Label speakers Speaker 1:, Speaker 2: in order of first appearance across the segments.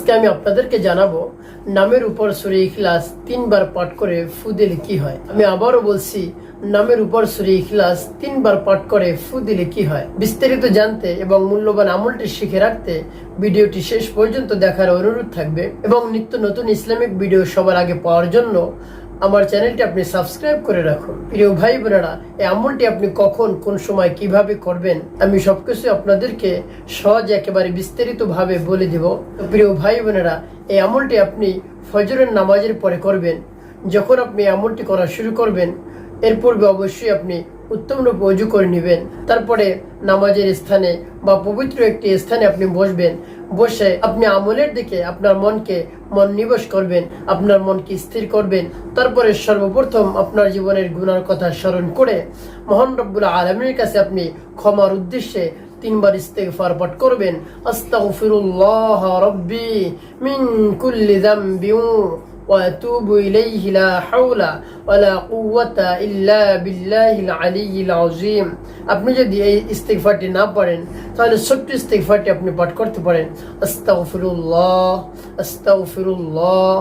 Speaker 1: আজকে আমি আপনাদেরকে জানাব, নামের উপর সুরে ইখলাস তিনবার পাঠ করে ফু দিলে কি হয়? আমি আবারও বলছি, নামের উপর সুরে ইখলাস তিনবার পাঠ করে ফু দিলে কি হয়? বিস্তারিত জানতে এবং মূল্যবান আমলটি শিখে রাখতে ভিডিওটি শেষ পর্যন্ত দেখার অনুরোধ থাকবে এবং নিত্য নতুন ইসলামিক ভিডিও সবার আগে পাওয়ার জন্য আমার চ্যানেলটি আপনি সাবস্ক্রাইব করে রাখুন। প্রিয় ভাই বোনেরা, এই আমলটি আপনি কখন, কোন সময়, কীভাবে করবেন, আমি সবকিছু আপনাদেরকে সহজ একেবারে বিস্তারিতভাবে বলে দেব। প্রিয় ভাই বোনেরা, এই আমলটি আপনি ফজরের নামাজের পরে করবেন। যখন আপনি আমলটি করা শুরু করবেন, এর পূর্বে অবশ্যই আপনি উত্তমরূপে অজু করে নেবেন। তারপরে নামাজের স্থানে বা পবিত্র একটি স্থানে আপনি বসবেন। বসে আপনি আমলের দিকে আপনার মনকে মনোনিবেশ করবেন, আপনার মনকে স্থির করবেন। তারপরে সর্বপ্রথম আপনার জীবনের গুণার কথা স্মরণ করে মহান রব্বুল আলমীর কাছে আপনি ক্ষমার উদ্দেশ্যে তিনবার ইস্তেগফার ফারপাট করবেন। আস্তাগফিরুল্লাহ রব্বি মিন কুল্লি যামবি ওয়া আতুবু ইলাইহি লা হাওলা। ولا قوة إلا بالله العلي العظيم আপনি যদি এই ইস্তেগফারটি না পড়েন তাহলে ছোট্ট ইস্তেগফারটি আপনি পাঠ করতে পারেন আস্তাগফিরুল্লাহ আস্তাগফিরুল্লাহ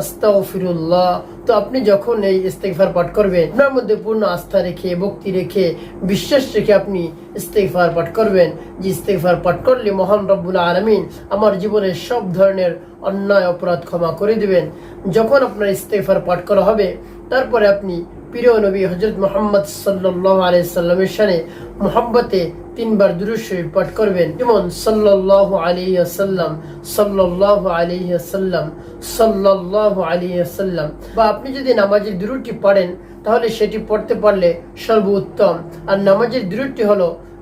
Speaker 1: আস্তাগফিরুল্লাহ তো আপনি যখন এই ইস্তেগফার পাঠ করবেন আপনার মধ্যে পূর্ণ আস্থা রেখে ভক্তি রেখে বিশ্বাস রেখে আপনি ইস্তেগফার পাঠ করবেন যে ইস্তেগফার পাঠ করলে মহান রব্বুল আলমিন আমার জীবনের সব ধরনের অন্যায় অপরাধ ক্ষমা করে দিবেন যখন আপনার ইস্তেগফার পাঠ করা হবে তারপরে আপনি প্রিয় নবী হজরত মোহাম্মদ সাল্লাহ আলাইসাল্লামের সানে মোহাম্মতে তিনবার দুরুদ পাঠ করবেন। যেমন সাল্লাহ আলিয়াল্লাম সাল্লাহ আলিয়াল্লাম সাল্লাহ আলিয়াল্লাম বা আপনি যদি নামাজের দুরুদটি পড়েন, তাহলে সেটি পড়তে পারলে সর্বোত্তম। আর নামাজের দুরুদটি হলো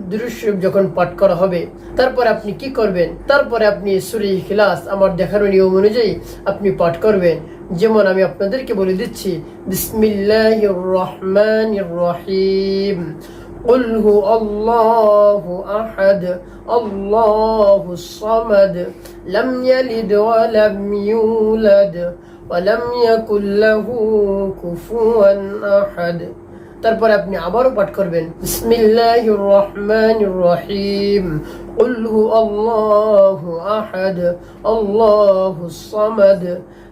Speaker 1: দুরূদ শরীফ যখন পাঠ করা হবে তারপরে আপনি কি করবেন তারপরে আপনি সূরা ইখলাস আমার দেখানো নিয়ম অনুযায়ী আপনি পাঠ করবেন যেমন আমি আপনাদেরকে বলে দিচ্ছি বিসমিল্লাহির রহমানির রহিম قل هو الله أحد الله الصمد لم يلد ولم يولد ولم يكن له كفوا أحد তারপরে আপনি আবারও পাঠ করবেন বিসমিল্লাহির রহমানির রহিম قل هو الله أحد الله الصمد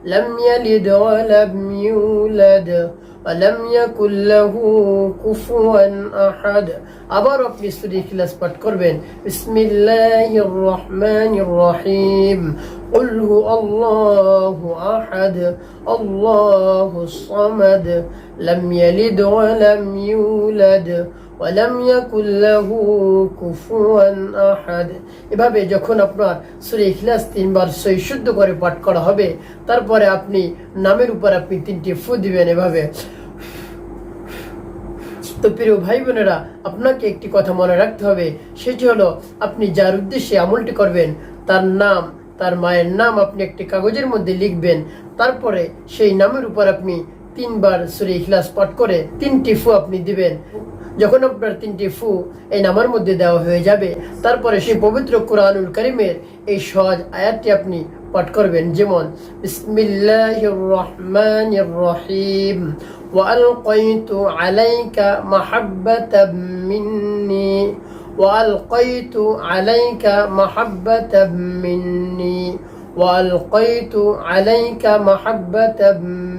Speaker 1: لم يلد ولم يولد ولم يكن له كفوا أحد আবার আপনি সূরা ইখলাস পাঠ করবেন বিসমিল্লাহির রহমানির রহিম قل هو الله أحد الله الصمد لم يلد ولم يولد ولم يكن له كفوا أحد এভাবে যখন আপনার সূরা ইখলাস তিনবার সই শুদ্ধ করে পাঠ করা হবে তারপরে আপনি নামের উপর আপনি তিনটি ফু দিবেন এভাবে তো প্রিয় ভাই বোনেরা আপনাকে একটি কথা মনে রাখতে হবে সেটি হলো আপনি যার উদ্দেশ্যে আমলটি করবেন তার নাম তার মায়ের নাম আপনি একটি কাগজের মধ্যে লিখবেন তারপরে সেই নামের উপর আপনি তিনবার সুরে ইখলাস পাঠ করে তিনটি ফু আপনি দিবেন যখন আপনার তিনটি ফু এই নামার মধ্যে দেওয়া হয়ে যাবে তারপরে সেই পবিত্র কোরআনুল করিমের এই সহজ আয়াতটি আপনি পাঠ করবেন যেমন বিসমিল্লাহির রহমানির রহিম وألقيت عليك محبة مني وألقيت عليك محبة مني وألقيت عليك محبة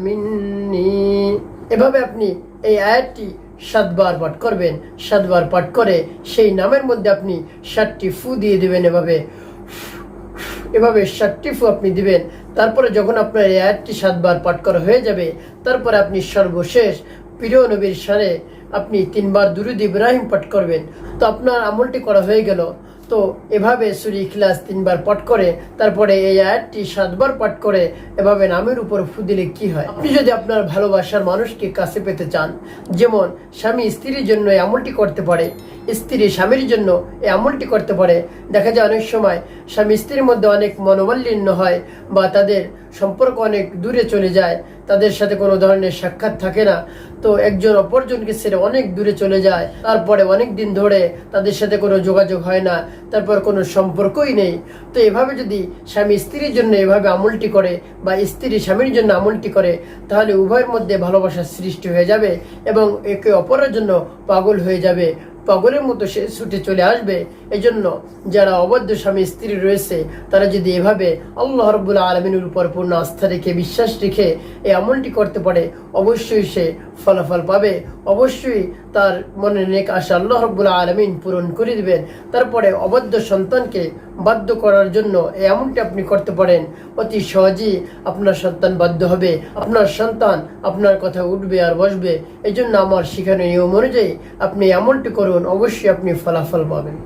Speaker 1: مني এভাবে আপনি এই আয়াতটি সাতবার পাঠ করবেন সাতবার পাঠ করে সেই নামের মধ্যে আপনি ষাটটি ফু দিয়ে দেবেন এভাবে এভাবে ষাটটি ফু আপনি দিবেন তারপরে যখন আপনার এই আয়াতটি সাতবার পাঠ করা হয়ে যাবে তারপরে আপনি সর্বশেষ প্রিয় নবীর সানে আপনি তিনবার দুরুদ ইব্রাহিম পাঠ করবেন। তো আপনার আমলটি করা হয়ে গেল। তো এভাবে সুরি ইখলাস তিনবার পাঠ করে, তারপরে এই আয়াতটি সাতবার পাঠ করে, এভাবে নামের উপর ফু দিলে কি হয়? আপনি যদি আপনার ভালোবাসার মানুষকে কাছে পেতে চান, যেমন স্বামী স্ত্রীর জন্য এই আমলটি করতে পারে, স্ত্রী স্বামীর জন্য এই আমলটি করতে পারে। দেখা যায় অনেক সময় স্বামী স্ত্রীর মধ্যে অনেক মনোমালিন্য হয় বা তাদের সম্পর্ক অনেক দূরে চলে যায়, তাদের সাথে কোনো ধরনের সাক্ষাৎ থাকে না। তো একজন অপরজনকে ছেড়ে অনেক দূরে চলে যায়, তারপরে অনেক দিন ধরে তাদের সাথে কোনো যোগাযোগ হয় না, তারপর কোনো সম্পর্কই নেই। তো এভাবে যদি স্বামী স্ত্রীর জন্য এভাবে আমলটি করে বা স্ত্রী স্বামীর জন্য আমলটি করে, তাহলে উভয়ের মধ্যে ভালোবাসার সৃষ্টি হয়ে যাবে এবং একে অপরের জন্য পাগল হয়ে যাবে। পাগলের মতো সে ছুটে চলে আসবে। এজন্য যারা অবৈধ স্বামী, স্ত্রী রয়েছে, তারা যদি এভাবে আল্লাহ রব্বুল আলমিনের উপর পূর্ণ আস্থা রেখে, বিশ্বাস রেখে এই আমলটি করতে পারে, অবশ্যই সে ফলাফল পাবে। অবশ্যই তার মনে নেক আশা আল্লাহ রব্বুল আলমিন পূরণ করে দিবেন। তারপরে অবৈধ সন্তানকে বাধ্য করার জন্য এমনটি আপনি করতে পারেন। অতি সহজেই আপনার সন্তান বাধ্য হবে। আপনার সন্তান আপনার কথা উঠবে আর বসবে। এই জন্য আমার শিখানো নিয়ম অনুযায়ী আপনি এমনটি করুন। অবশ্যই আপনি ফলাফল পাবেন।